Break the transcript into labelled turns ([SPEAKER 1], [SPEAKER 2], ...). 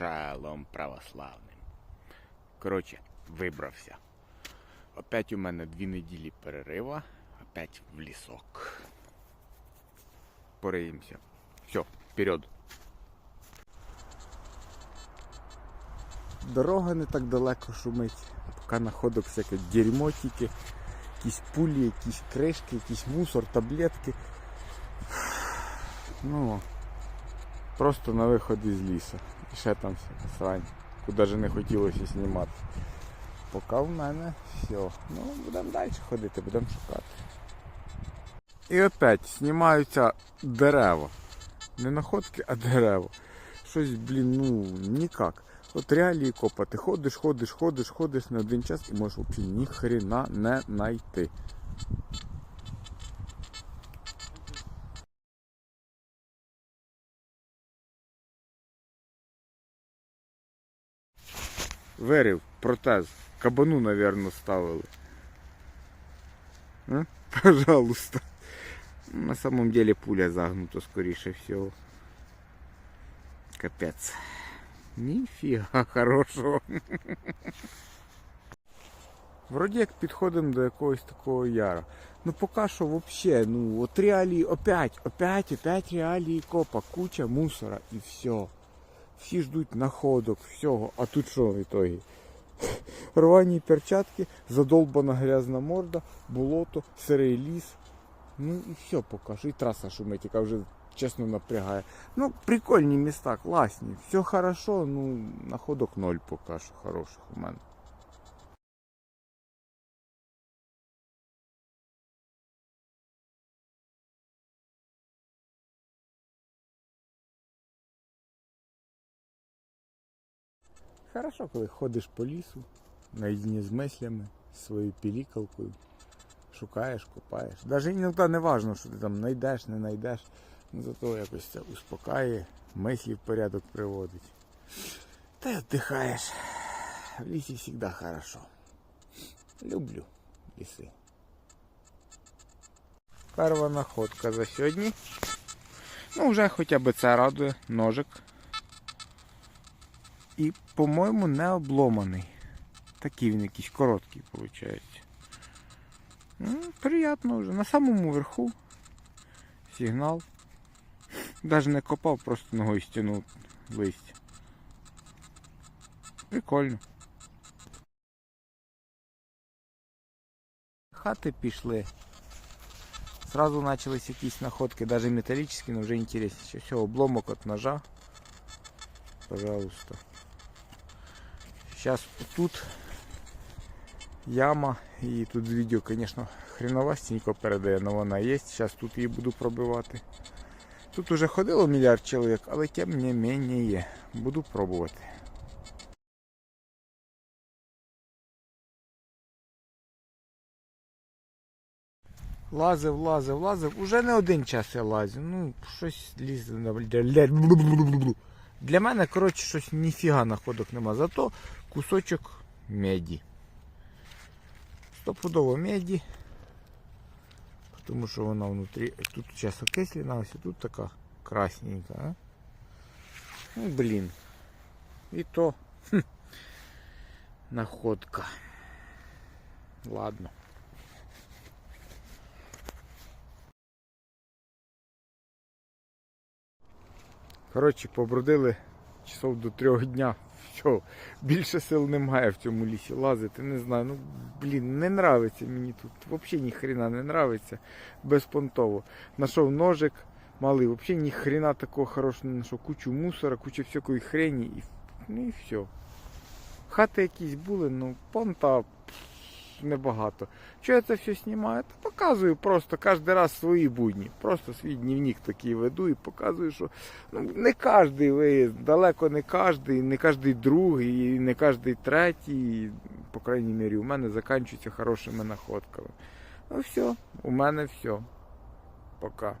[SPEAKER 1] шалом православним. Коротше, вибрався. Опять у мене дві неділі перерива, опять в лісок. Пориємося. Все, вперед. Дорога не так далеко шумить, поки находок всяке дерьмо тільки, якісь пулі, якісь кришки, якийсь мусор, таблетки. Ну, просто на виход із лісу. І ще там всяка срань, куди ж не хотілося знімати. Поки в мене все. Ну, будемо далі ходити, будемо шукати. І опять знімаються дерева. Не находки, а дерева. Щось, блін, ну, ніяк. От реалії копати. Ходиш, ходиш, ходиш, ходиш на один час і можеш взагалі ні хрена не знайти. Вирив, протез. Кабану, наверное, ставили. А? Пожалуйста. На самом деле пуля загнута, скоріше всього. Капець. Ніфіга хорошого. Вроді як підходимо до якогось такого яра. Ну поки що взагалі, ну от реалії опять, опять, опять реалії копа, куча мусора і все. Всі ждуть находок, всього. А тут що в ітогі? Рвані перчатки, задолбана грязна морда, болото, сирий ліс. Ну і все покажу. І траса шумить, яка вже чесно напрягає. Ну, прикольні міста, класні. Все хорошо, ну, находок ноль поки що хороших у мене. Хорошо, коли ходиш по лісу, наедине з мислями, зі своєю пілікалкою, шукаєш, копаєш. Навіть іноді не важливо, що ти там знайдеш, не знайдеш. Ну зато якось це успокаює, мислі в порядок приводить. Та й віддихаєш. В лісі завжди хорошо. Люблю ліси. Перша находка за сьогодні. Ну, вже хоча б це радує. Ножик. І, по-моєму, не обломаний. Такий він якийсь короткий, виходить. Ну, приємно вже. На самому верху. Сигнал. Даже не копав, просто ногою стянув листя. Прикольно. Хати пішли. Сразу почались якісь находки, даже металлические, но вже интереснее. Все, обломок от ножа. Пожалуйста. Сейчас тут яма. І тут з відео, звісно, хреновастенько передає, але вона є. Зараз тут її буду пробивати. Тут уже ходило мільярд чоловік, але тим не менее буду пробувати. Лазив, лазив, лазив. Уже не один час я лазив. Ну, щось лізе. Для мене, коротше, щось ніфіга находок нема. Зато кусочок меді. Стопудово меді. Тому що вона внутрі. Тут зараз окислена, тут така красненька. А? Ну, блін. І то хм, находка. Ладно. Коротше, побродили часов до трьох дня. Все, більше сил немає в цьому лісі лазити. Не знаю. Ну, блін, не нравиться мені тут. Взагалі ні хрена не нравиться. Безпонтово. Нашов ножик малий, взагалі ні хрена такого хорошого не знайшов. Кучу мусора, кучу всякої хрені і, ну і все. Хати якісь були, ну понта небагато. Чого я це все знімаю? Та показую просто кожен раз свої будні. Просто свій дневник такий веду і показую, що ну, не кожен виїзд, далеко не кожен, не кожен другий, не кожен третій, по крайній мірі, у мене закінчується хорошими находками. Ну все, у мене все. Пока.